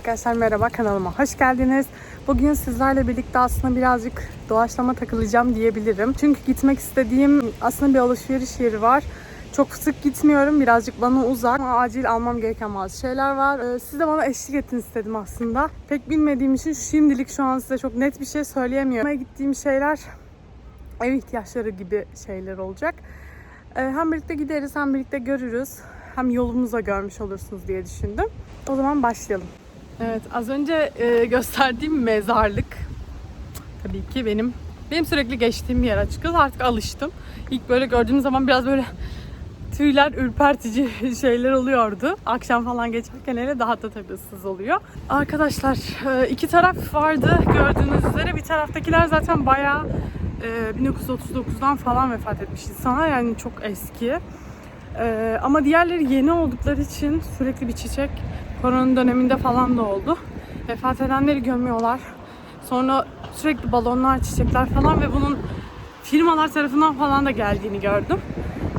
Arkadaşlar merhaba kanalıma hoş geldiniz. Bugün sizlerle birlikte aslında birazcık doğaçlama takılacağım diyebilirim. Çünkü gitmek istediğim aslında bir alışveriş yeri var. Çok sık gitmiyorum. Birazcık bana uzak ama acil almam gereken bazı şeyler var. Ee, siz de bana eşlik ettin istedim aslında. Pek bilmediğim için şimdilik şu an size çok net bir şey söyleyemiyorum. Ama gittiğim şeyler ev ihtiyaçları gibi şeyler olacak. Ee, hem birlikte gideriz hem birlikte görürüz. Hem yolumuza görmüş olursunuz diye düşündüm. O zaman başlayalım. Evet, az önce e, gösterdiğim mezarlık tabii ki benim benim sürekli geçtiğim yer açıkçası artık alıştım. İlk böyle gördüğüm zaman biraz böyle tüyler ürpertici şeyler oluyordu. Akşam falan geçerken hele daha da tabii ıssız oluyor. Arkadaşlar e, iki taraf vardı gördüğünüz üzere. Bir taraftakiler zaten bayağı e, 1939'dan falan vefat etmiş insanlar yani çok eski. E, ama diğerleri yeni oldukları için sürekli bir çiçek korona döneminde falan da oldu. Vefat edenleri gömüyorlar. Sonra sürekli balonlar, çiçekler falan ve bunun firmalar tarafından falan da geldiğini gördüm.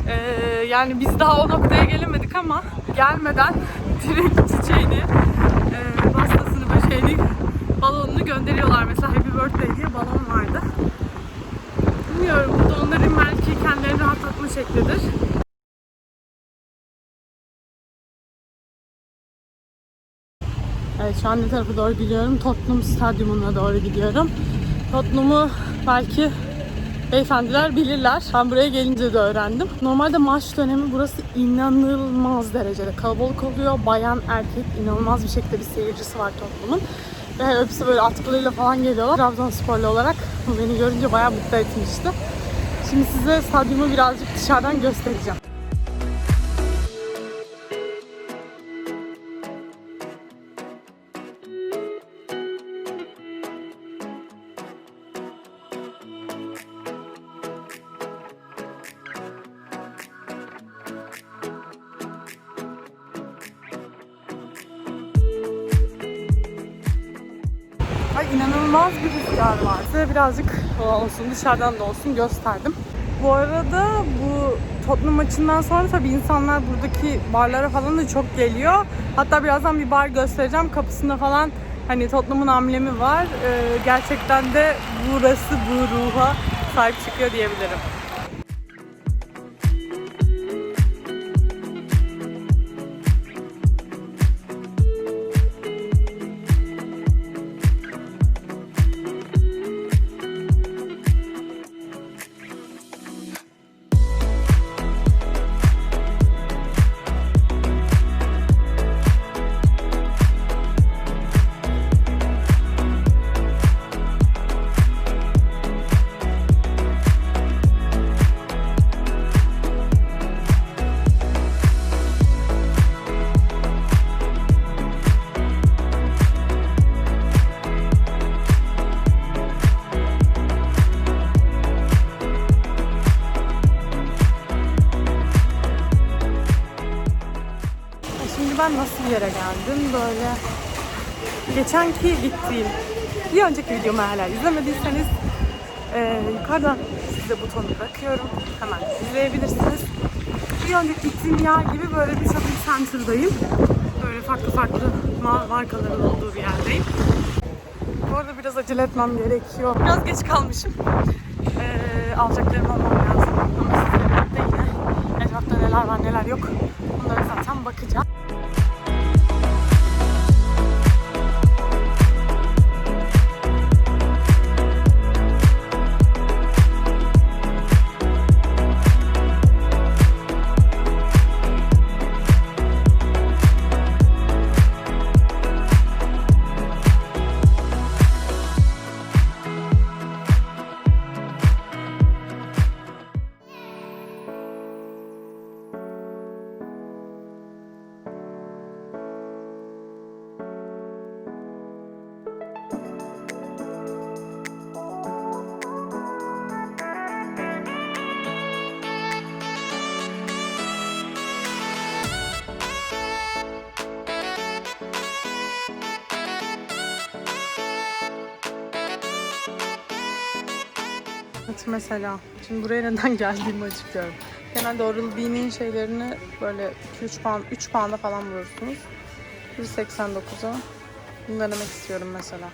Ee, yani biz daha o noktaya gelemedik ama gelmeden direkt çiçeğini, e, pastasını, böceğini, balonunu gönderiyorlar. Mesela Happy Birthday diye balon vardı. Bilmiyorum bu da onların belki kendilerini rahatlatma şeklidir. Evet şu an ne tarafa doğru gidiyorum? Tottenham Stadyumuna doğru gidiyorum. Tottenham'ı belki beyefendiler bilirler. Ben buraya gelince de öğrendim. Normalde maç dönemi burası inanılmaz derecede kalabalık oluyor. Bayan, erkek inanılmaz bir şekilde bir seyircisi var Tottenham'ın. Ve hepsi böyle atkılarıyla falan geliyorlar. Trabzonsporlu olarak beni görünce bayağı mutlu etmişti. Şimdi size stadyumu birazcık dışarıdan göstereceğim. Ay inanılmaz bir rüzgar var. Size birazcık olsun dışarıdan da olsun gösterdim. Bu arada bu Tottenham maçından sonra tabii insanlar buradaki barlara falan da çok geliyor. Hatta birazdan bir bar göstereceğim. Kapısında falan hani Tottenham'ın amblemi var. Ee, gerçekten de burası bu ruha sahip çıkıyor diyebilirim. Ben nasıl bir yere geldim böyle geçenki gittiğim bir önceki videomu hala izlemediyseniz e, yukarıdan size butonu bırakıyorum hemen izleyebilirsiniz. Bir önceki gittiğim yer gibi böyle bir shopping center'dayım. Böyle farklı farklı ma- markaların olduğu bir yerdeyim. Bu arada biraz acele etmem gerekiyor. Biraz geç kalmışım. E, alacaklarımı almam lazım. Ama sizle birlikte yine etrafta neler var neler yok. Bunlara zaten bakacağım. Mesela. Şimdi buraya neden geldiğimi açıklıyorum. Genelde Oral-B'nin şeylerini böyle 2-3 pound, 3 pound'a falan bulursunuz. 189'a. Bunu denemek istiyorum mesela.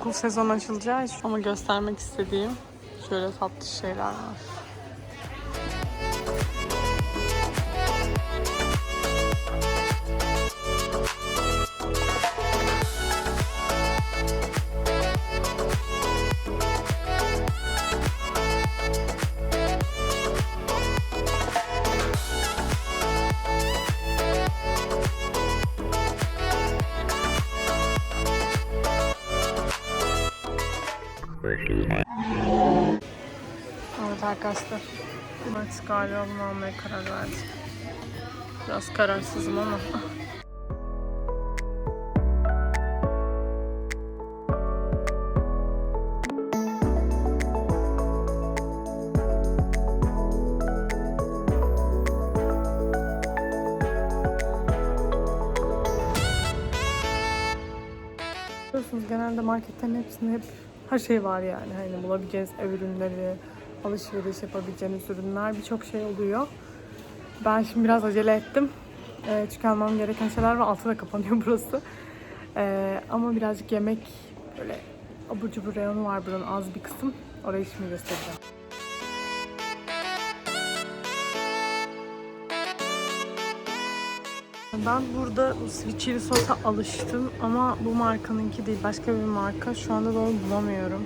Okul sezonu açılacağı için ama göstermek istediğim şöyle tatlı şeyler var. Evet arkadaşlar. Max galiba bunu almaya karar verdi. Biraz kararsızım ama. Biliyorsunuz genelde marketlerin hepsinde hep her şey var yani. Hani bulabileceğiniz ev ürünleri, alışveriş yapabileceğiniz ürünler birçok şey oluyor. Ben şimdi biraz acele ettim. Ee, çünkü almam gereken şeyler var. Altı da kapanıyor burası. Ee, ama birazcık yemek böyle abur cubur reyonu var buranın az bir kısım. Orayı şimdi göstereceğim. Ben burada sweet chili sosa alıştım ama bu markanınki değil başka bir marka. Şu anda da onu bulamıyorum.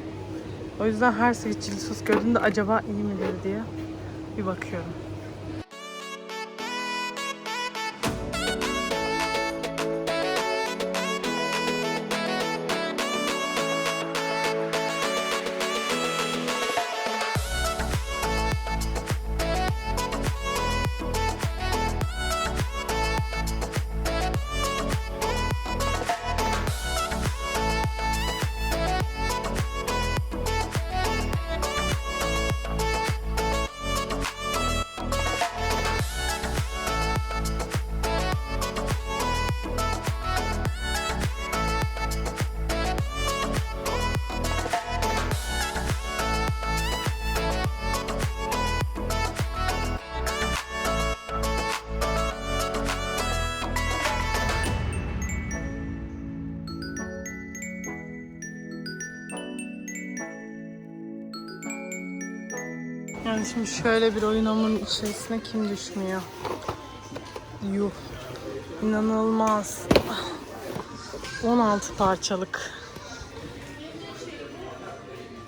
O yüzden her sweet chili sos gördüğümde acaba iyi midir diye bir bakıyorum. Yani şimdi şöyle bir oyun hamurun içerisine kim düşmüyor? Yuh. İnanılmaz. 16 parçalık.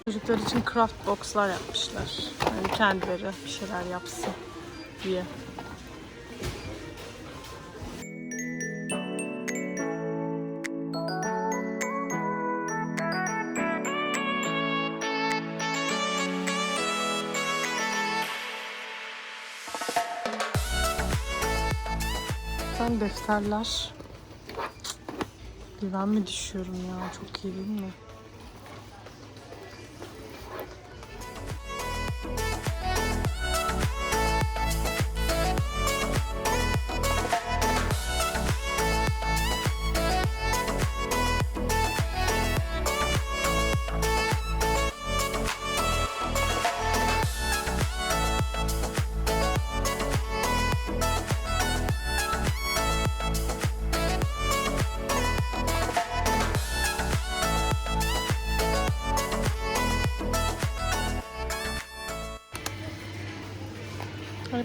Çocuklar için craft boxlar yapmışlar. Yani kendileri bir şeyler yapsın diye. Defterler. Ben mi düşüyorum ya? Çok iyi değil mi?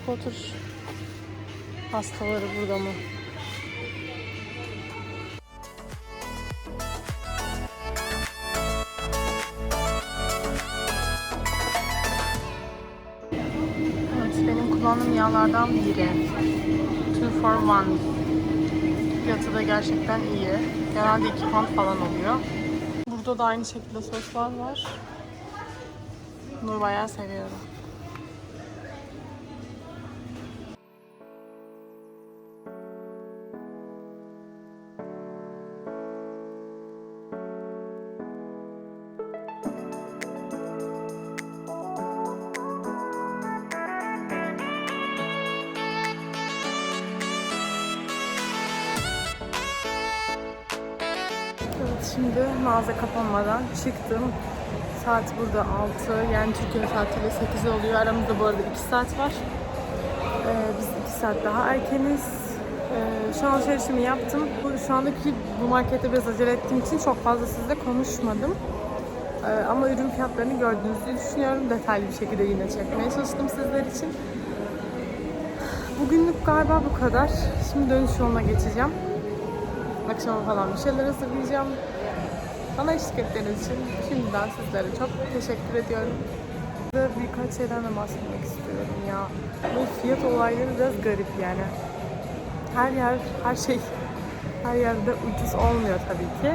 Potter hastaları burada mı? Evet, benim kullandığım yağlardan biri. Two for one. Fiyatı da gerçekten iyi. Genelde 2 pound falan oluyor. Burada da aynı şekilde soslar var. Bunu bayağı seviyorum. Şimdi mağaza kapanmadan çıktım. Saat burada 6. Yani Türkiye saatiyle 8 oluyor. Aramızda bu arada 2 saat var. Ee, biz 2 saat daha erkeniz. Ee, şu an alışverişimi yaptım. Bu, şu andaki bu markette biraz acele ettiğim için çok fazla sizle konuşmadım. Ee, ama ürün fiyatlarını gördüğünüzü düşünüyorum. Detaylı bir şekilde yine çekmeye çalıştım sizler için. Bugünlük galiba bu kadar. Şimdi dönüş yoluna geçeceğim. Akşama falan bir şeyler hazırlayacağım. Bana eşlik ettiğiniz için şimdiden sizlere çok teşekkür ediyorum. Ve birkaç şeyden de bahsetmek istiyorum ya. Bu fiyat olayları biraz garip yani. Her yer, her şey her yerde ucuz olmuyor tabii ki.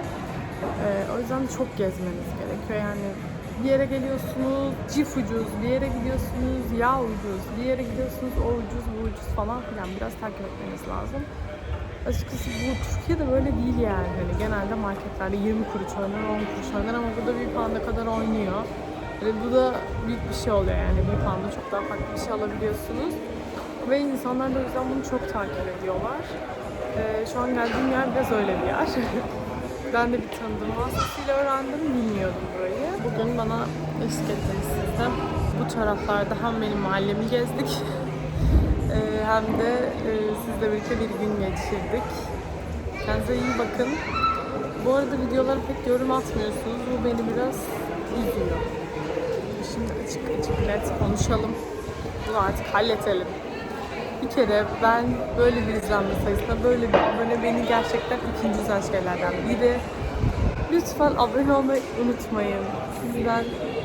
Ee, o yüzden çok gezmeniz gerekiyor yani. Bir yere geliyorsunuz, cif ucuz, bir yere gidiyorsunuz, yağ ucuz, bir yere gidiyorsunuz, o ucuz, bu ucuz falan filan. Biraz takip etmeniz lazım. Açıkçası bu Türkiye'de böyle değil yani. Hani genelde marketlerde 20 kuruş oynar, 10 kuruş oynar ama burada bir pound'a kadar oynuyor. Ve bu da büyük bir şey oluyor yani. Bir pound'a çok daha farklı bir şey alabiliyorsunuz. Ve insanlar da o yüzden bunu çok takip ediyorlar. Ee, şu an geldiğim yer biraz öyle bir yer. ben de bir tanıdığım vasıtasıyla öğrendim, bilmiyordum burayı. Bugün bana eşlik ettiniz siz de. Bu taraflarda hem benim mahallemi gezdik hem de e, sizle birlikte bir gün geçirdik. Kendinize iyi bakın. Bu arada videolara pek yorum atmıyorsunuz. Bu beni biraz üzüyor. Şimdi açık açık net konuşalım. Bunu artık halletelim. Bir kere ben böyle bir izlenme sayısına böyle bir abone beni gerçekten ikinci güzel şeylerden biri. Lütfen abone olmayı unutmayın. Sizden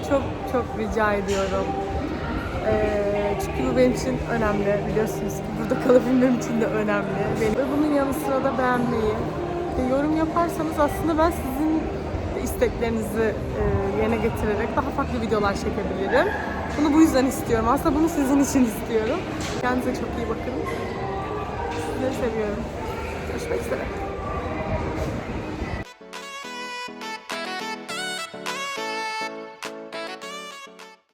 çok çok rica ediyorum. Ee, çünkü bu benim için önemli. Biliyorsunuz ki burada kalabilmem için de önemli. Benim. Ve bunun yanı sıra da beğenmeyi, ve yorum yaparsanız aslında ben sizin isteklerinizi e, yerine getirerek daha farklı videolar çekebilirim. Bunu bu yüzden istiyorum. Aslında bunu sizin için istiyorum. Kendinize çok iyi bakın. Sizleri seviyorum. Görüşmek üzere.